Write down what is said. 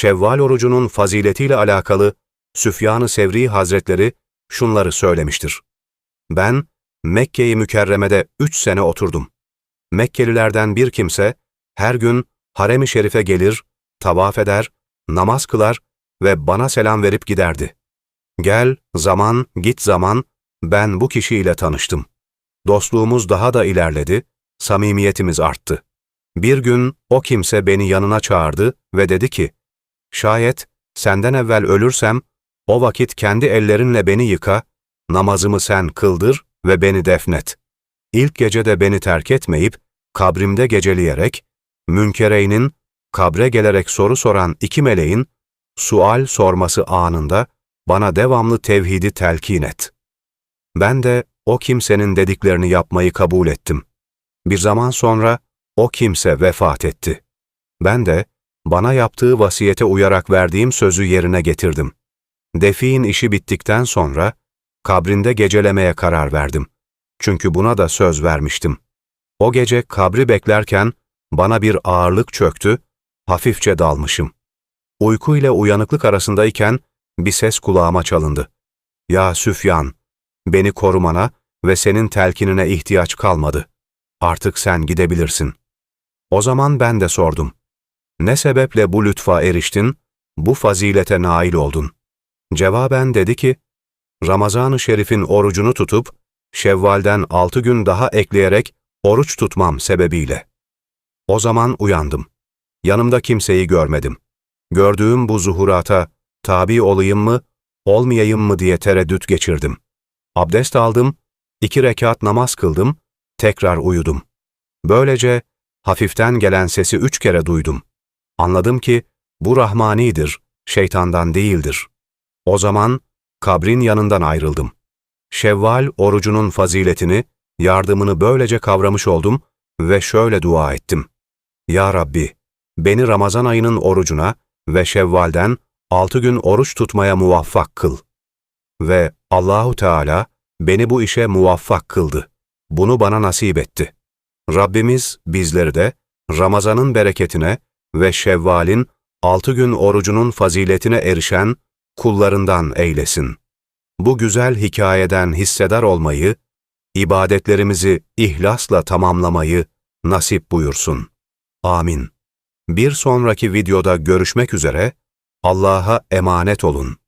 Şevval orucunun faziletiyle alakalı Süfyan-ı Sevri Hazretleri şunları söylemiştir. Ben Mekke-i Mükerreme'de üç sene oturdum. Mekkelilerden bir kimse her gün harem-i şerife gelir, tavaf eder, namaz kılar ve bana selam verip giderdi. Gel, zaman, git zaman, ben bu kişiyle tanıştım. Dostluğumuz daha da ilerledi, samimiyetimiz arttı. Bir gün o kimse beni yanına çağırdı ve dedi ki, Şayet senden evvel ölürsem, o vakit kendi ellerinle beni yıka, namazımı sen kıldır ve beni defnet. İlk gece de beni terk etmeyip, kabrimde geceleyerek, Münkereynin, kabre gelerek soru soran iki meleğin, sual sorması anında, bana devamlı tevhidi telkin et. Ben de o kimsenin dediklerini yapmayı kabul ettim. Bir zaman sonra o kimse vefat etti. Ben de bana yaptığı vasiyete uyarak verdiğim sözü yerine getirdim. Defin işi bittikten sonra kabrinde gecelemeye karar verdim. Çünkü buna da söz vermiştim. O gece kabri beklerken bana bir ağırlık çöktü, hafifçe dalmışım. Uyku ile uyanıklık arasındayken bir ses kulağıma çalındı. Ya Süfyan, beni korumana ve senin telkinine ihtiyaç kalmadı. Artık sen gidebilirsin. O zaman ben de sordum. Ne sebeple bu lütfa eriştin, bu fazilete nail oldun? Cevaben dedi ki, Ramazan-ı Şerif'in orucunu tutup, Şevval'den altı gün daha ekleyerek oruç tutmam sebebiyle. O zaman uyandım. Yanımda kimseyi görmedim. Gördüğüm bu zuhurata tabi olayım mı, olmayayım mı diye tereddüt geçirdim. Abdest aldım, iki rekat namaz kıldım, tekrar uyudum. Böylece hafiften gelen sesi üç kere duydum. Anladım ki bu rahmanidir, şeytandan değildir. O zaman kabrin yanından ayrıldım. Şevval orucunun faziletini, yardımını böylece kavramış oldum ve şöyle dua ettim. Ya Rabbi, beni Ramazan ayının orucuna ve Şevval'den altı gün oruç tutmaya muvaffak kıl. Ve Allahu Teala beni bu işe muvaffak kıldı. Bunu bana nasip etti. Rabbimiz bizleri de Ramazan'ın bereketine ve Şevval'in altı gün orucunun faziletine erişen kullarından eylesin. Bu güzel hikayeden hissedar olmayı, ibadetlerimizi ihlasla tamamlamayı nasip buyursun. Amin. Bir sonraki videoda görüşmek üzere, Allah'a emanet olun.